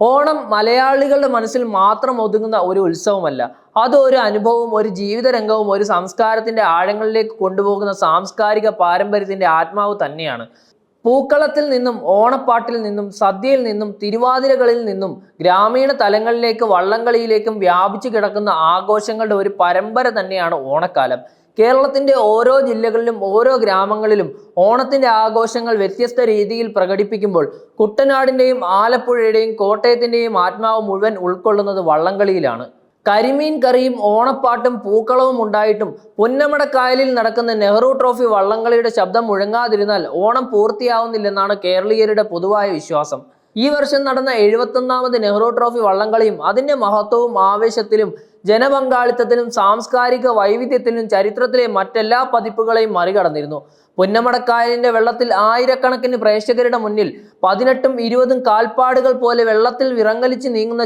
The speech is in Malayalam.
ഓണം മലയാളികളുടെ മനസ്സിൽ മാത്രം ഒതുങ്ങുന്ന ഒരു ഉത്സവമല്ല. അത് ഒരു അനുഭവവും ഒരു ജീവിത രംഗവും ഒരു സംസ്കാരത്തിന്റെ ആഴങ്ങളിലേക്ക് കൊണ്ടുപോകുന്ന സാംസ്കാരിക പാരമ്പര്യത്തിന്റെ ആത്മാവ് തന്നെയാണ്. പൂക്കളത്തിൽ നിന്നും ഓണപ്പാട്ടിൽ നിന്നും സദ്യയിൽ നിന്നും തിരുവാതിരകളിൽ നിന്നും ഗ്രാമീണ തലങ്ങളിലേക്ക് വള്ളംകളിയിലേക്കും വ്യാപിച്ചു കിടക്കുന്ന ആഘോഷങ്ങളുടെ ഒരു പരമ്പര തന്നെയാണ് ഓണക്കാലം. കേരളത്തിന്റെ ഓരോ ജില്ലകളിലും ഓരോ ഗ്രാമങ്ങളിലും ഓണത്തിന്റെ ആഘോഷങ്ങൾ വ്യത്യസ്ത രീതിയിൽ പ്രകടിപ്പിക്കുമ്പോൾ കുട്ടനാടിന്റെയും ആലപ്പുഴയുടെയും കോട്ടയത്തിന്റെയും ആത്മാവ് മുഴുവൻ ഉൾക്കൊള്ളുന്നത് വള്ളംകളിയിലാണ്. കരിമീൻ കറിയും ഓണപ്പാട്ടും പൂക്കളവും ഉണ്ടായിട്ടും പുന്നമടക്കായലിൽ നടക്കുന്ന നെഹ്റു ട്രോഫി വള്ളംകളിയുടെ ശബ്ദം മുഴങ്ങാതിരുന്നാൽ ഓണം പൂർത്തിയാവുന്നില്ലെന്നാണ് കേരളീയരുടെ പൊതുവായ വിശ്വാസം. ഈ വർഷം നടന്ന എഴുപത്തൊന്നാമത് നെഹ്റു ട്രോഫി വള്ളംകളിയും അതിന്റെ മഹത്വവും ആവേശത്തിലും ജനപങ്കാളിത്തത്തിലും സാംസ്കാരിക വൈവിധ്യത്തിലും ചരിത്രത്തിലെ മറ്റെല്ലാ പതിപ്പുകളെയും മറികടന്നിരുന്നു. പുന്നമടക്കായലിന്റെ വെള്ളത്തിൽ ആയിരക്കണക്കിന് പ്രേക്ഷകരുടെ മുന്നിൽ പതിനെട്ടും ഇരുപതും കാൽപ്പാടുകൾ പോലെ വെള്ളത്തിൽ വിറങ്ങലിച്ച് നീങ്ങുന്ന